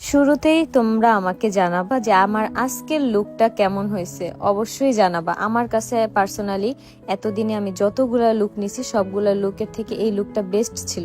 শুরুতেই তোমরা আমাকে জানাবা যে আমার আজকের লুকটা কেমন হয়েছে। অবশ্যই জানাবা। আমার কাছে পার্সোনালি এতদিনে আমি যতগুলা লুক নিছি, সবগুলা লুকের থেকে এই লুকটা বেস্ট ছিল।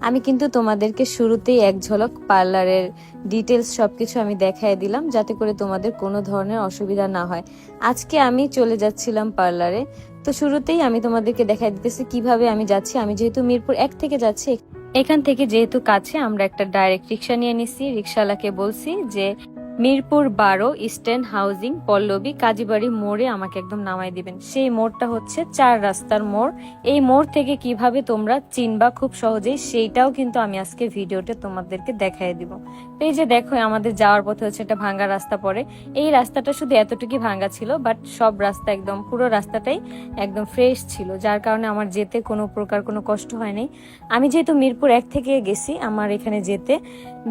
আমি কিন্তু তোমাদেরকে শুরুতেই এক ঝলক পার্লারের ডিটেলস সবকিছু আমি দেখাই দিলাম যাতে করে তোমাদের কোনো ধরনের অসুবিধা না হয়। আজকে আমি চলে যাচ্ছিলাম পার্লারে তো শুরুতেই আমি তোমাদেরকে দেখাই দিতেছি কীভাবে আমি যাচ্ছি। আমি যেহেতু মিরপুর এক থেকে যাচ্ছি এখান থেকে যেহেতু কাছে আমরা একটা ডাইরেক্ট রিক্সা নিয়ে নিছি। রিক্সাওয়ালাকে বলছি যে মিরপুর বারো, ইস্টার্ন হাউজিং, পল্লবী, কাজীবাড়ি মোড়ে আমাকে একদম নামাই দিবেন। সেই মোড়টা হচ্ছে চার রাস্তার মোড়। এই মোড় থেকে কীভাবে তোমরা চিনবা খুব সহজেই, সেইটাও কিন্তু আমি আজকে ভিডিওতে তোমাদেরকে দেখাই দিব। এই যে দেখো, আমাদের যাওয়ার পথে হচ্ছে একটা ভাঙ্গা রাস্তা পড়ে। এই রাস্তাটা শুধু এতটুকুই ভাঙ্গা ছিল বাট সব রাস্তা একদম, পুরো রাস্তাটাই একদম ফ্রেশ ছিল, যার কারণে আমার যেতে কোনো প্রকার কোনো কষ্ট হয়নি। আমি যেহেতু মিরপুর এক থেকে গেছি, আমার এখানে যেতে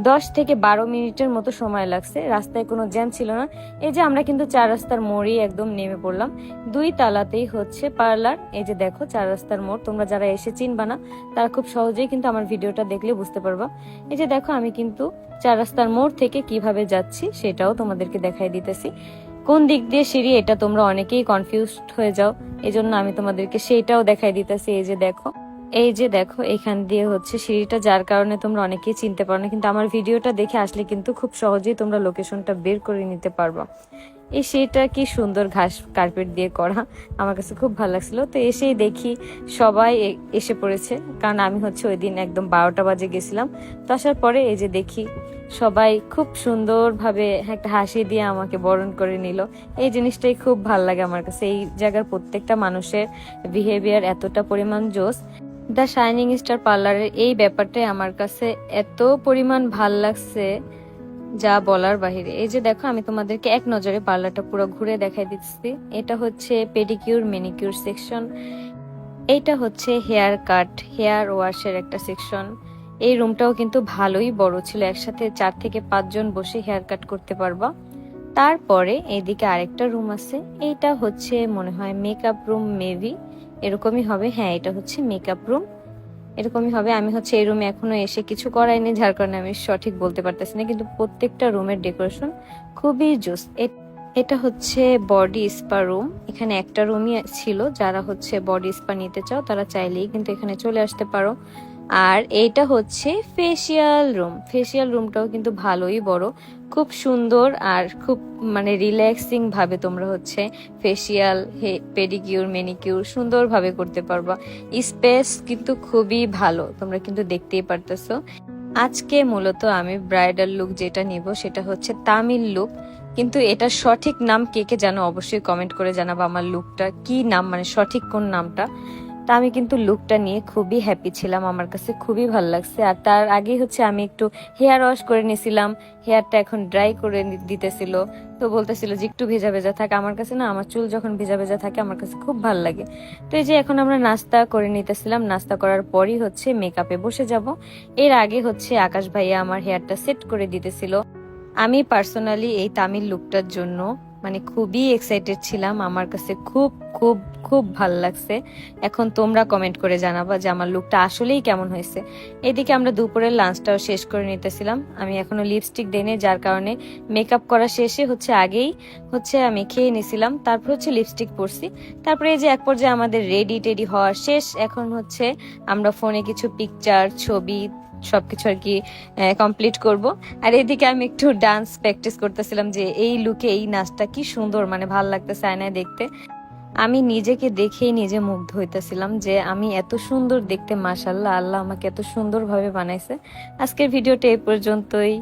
দশ থেকে বারো মিনিটের মতো সময় লাগছে। রাস্তায় কোনো জ্যাম ছিল না। এই যে আমরা কিন্তু চার রাস্তার মোড়েই একদম নেমে পড়লাম। দুই তালাতেই হচ্ছে পার্লার। এই যে দেখো, চার রাস্তার মোড়। তোমরা যারা এসে চিনবা না, তারা খুব সহজেই কিন্তু আমার ভিডিওটা দেখলে বুঝতে পারবা। এই যে দেখো, আমি কিন্তু চার রাস্তার মোড় থেকে কীভাবে যাচ্ছি সেটাও তোমাদেরকে দেখাই দিতেছি। কোন দিক দিয়ে সিঁড়ি, এটা তোমরা অনেকেই কনফিউজড হয়ে যাও। এজন্য আমি তোমাদেরকে সেইটাও দেখাই দিতেছি। এই যে দেখো। এই যে দেখো, এখান দিয়ে হচ্ছে সিঁড়িটা, যার কারণে তোমরা অনেকেই চিনতে পারো না, কিন্তু আমার ভিডিওটা দেখে আসলে কিন্তু খুব সহজেই তোমরা লোকেশনটা বের করে নিতে পারবা। এই সিঁড়িটা কি সুন্দর ঘাস কার্পেট দিয়ে করা। আমার কাছে খুব ভালো লাগছিল। তো এসেই দেখি সবাই এসে পড়েছে। কারণ আমি হচ্ছে ওই দিন একদম বারোটা বাজে গেছিলাম। তো আসার পরে এই যে দেখি সবাই খুব সুন্দরভাবে একটা হাসি দিয়ে আমাকে বরণ করে নিল। এই জিনিসটাই খুব ভালো লাগে আমার কাছে। এই জায়গার প্রত্যেকটা মানুষের বিহেভিয়ার এতটা পরিমাণ জোস দ্য শাইনিং স্টার পার্লারের এই ব্যাপারটাই আমার কাছে এত পরিমাণ ভালো লাগছে। যা বলার বাহিরে। এই যে দেখো, আমি তোমাদেরকে এক নজরে পার্লারটা পুরো ঘুরে দেখাই দিচ্ছি। এটা হচ্ছে পেডিকিউর, মেনিকিউর সেকশন। এইটা হচ্ছে হেয়ার কাট, হেয়ার ওয়াশের একটা সেকশন। এই রুমটাও কিন্তু ভালোই বড় ছিল, একসাথে চার থেকে পাঁচজন বসে হেয়ার কাট করতে পারবা। তারপরে এইদিকে আরেকটা রুম আছে। এইটা হচ্ছে মনে হয় মেকআপ রুম, মেবি। এরকমই হবে। হ্যাঁ এটা হচ্ছে মেকআপ রুম। এরকমই হবে। আমি হচ্ছে এই রুমে এখনও এসে কিছু করাইনি, যার কারণে আমি সঠিক বলতে পারতেছি না। কিন্তু প্রত্যেকটা রুমের ডেকোরেশন খুবই জোস এটা হচ্ছে বডি স্পা রুম। এখানে একটা রুমই ছিল, যারা হচ্ছে বডি স্পা নিতে চাও তারা চাইলেই কিন্তু এখানে চলে আসতে পারো। আর এইটা হচ্ছে ফেসিয়াল রুম। ফেসিয়াল রুমটাও কিন্তু ভালোই বড়, খুব সুন্দর আর খুব মানে রিল্যাক্সিং ভাবে তোমরা হচ্ছে ফেসিয়াল হে, পেডিকিউর, মেনিকিউর সুন্দরভাবে করতে পারবা। স্পেস কিন্তু খুবই ভালো, তোমরা কিন্তু দেখতেই পারতেছো। আজকে মূলত আমি ব্রাইডাল লুক যেটা নিব সেটা হচ্ছে তামিল লুক। কিন্তু এটা সঠিক নাম কে কে জানো অবশ্যই কমেন্ট করে জানাব আমার লুকটা, কি নাম মানে সঠিক কোন নামটা। তা আমি কিন্তু লুকটা নিয়ে খুবই হ্যাপি ছিলাম, আমার কাছে খুবই ভালো লাগছে। আর তার আগে হচ্ছে আমি একটু হেয়ার ওয়াশ করে নিয়েছিলাম হেয়ারটা এখন ড্রাই করে দিতেছিল। তো বলতেছিল যে একটু ভেজা ভেজা থাকে, আমার কাছে না, আমার চুল যখন ভেজা ভেজা থাকে, আমার কাছে খুব ভালো লাগে। তো এই যে এখন আমরা নাস্তা করে নিতেছিলাম, নাস্তা করার পরই হচ্ছে মেকআপে বসে যাব। এর আগে হচ্ছে আকাশ ভাইয়া আমার হেয়ারটা সেট করে দিতেছিল। আমি পার্সোনালি এই তামিল লুকটার জন্য মানে খুবই এক্সাইটেড ছিলাম। আমার কাছে খুব খুব খুব ভালো লাগছে। এখন তোমরা কমেন্ট করে জানাবা যে আমার লুকটা আসলেই কেমন হয়েছে। এদিকে আমরা দুপুরের লাঞ্চটাও শেষ করে নিতেছিলাম। আমি এখনও লিপস্টিক দেনে যার কারণে মেকআপ করা শেষে হচ্ছে আগেই হচ্ছে আমি খেয়ে নিছিলাম। তারপর হচ্ছে লিপস্টিক পরছি। তারপরে এই যে এক পর্যায়ে আমাদের রেডি টেডি হওয়া শেষ। এখন হচ্ছে আমরা ফোনে কিছু পিকচার ছবি সবকিছু আর কি কমপ্লিট করব। আর এদিকে আমি একটু ডান্স প্র্যাকটিস করতেছিলাম যে এই লুকে এই নাচটা কি সুন্দর মানে ভালো লাগতেছে আয়নায় দেখতে। আমি নিজেকে দেখেই নিজে মুগ্ধ হইতেছিলাম যে আমি এত সুন্দর দেখতে মাসাল্লাহ আল্লাহ আমাকে এত সুন্দরভাবে বানাইছে। আজকের ভিডিওটা এই পর্যন্তই।